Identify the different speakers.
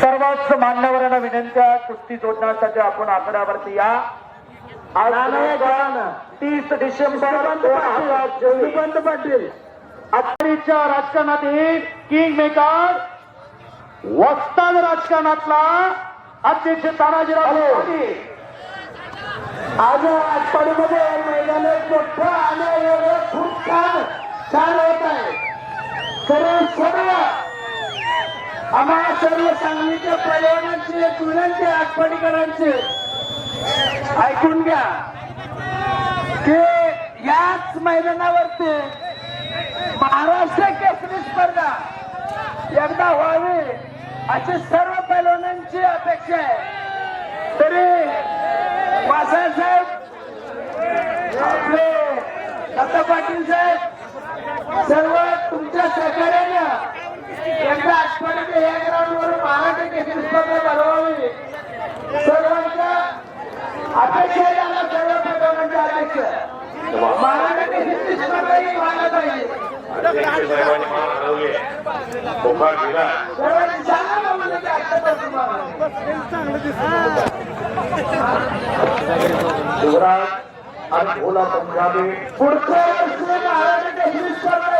Speaker 1: सर्वच मान्यवरांना विनंत्या कुस्ती जोडण्यासाठी आपण आकड्यावरती या. तीस डिसेंबर चोवीस.
Speaker 2: पाटील.
Speaker 1: आघाडीच्या राजकारणातील किंग मेकर वस्ताद राजकारणातला अध्यक्ष तानाजीराव
Speaker 2: आज आटपाडीमध्ये मैदान मोठं आणि खूप छान छान होत आहे. सर्व सर्व आम्हाला सर्व सांगलीच्या पैलवानांची एक विनंती ऐकून घ्या. की याच मैदानावरती महाराष्ट्र केसरी स्पर्धा एकदा व्हावी अशी सर्व पैलवानांची अपेक्षा आहे. तरी वासाळ साहेब आपले दत्ता पाटील साहेब सर्व सर्वांच्या अपेक्षा सर्व ही व्हायला पाहिजे
Speaker 3: साहेबांनी मला ठरवली कोकण दिला
Speaker 2: सर्वांनी सांगा ना मला ते आत्तापासून मला.
Speaker 1: युवराज आणि भोला पंजाबी
Speaker 2: पुढच्या वर्षी महाराष्ट्र केसरी स्पर्धा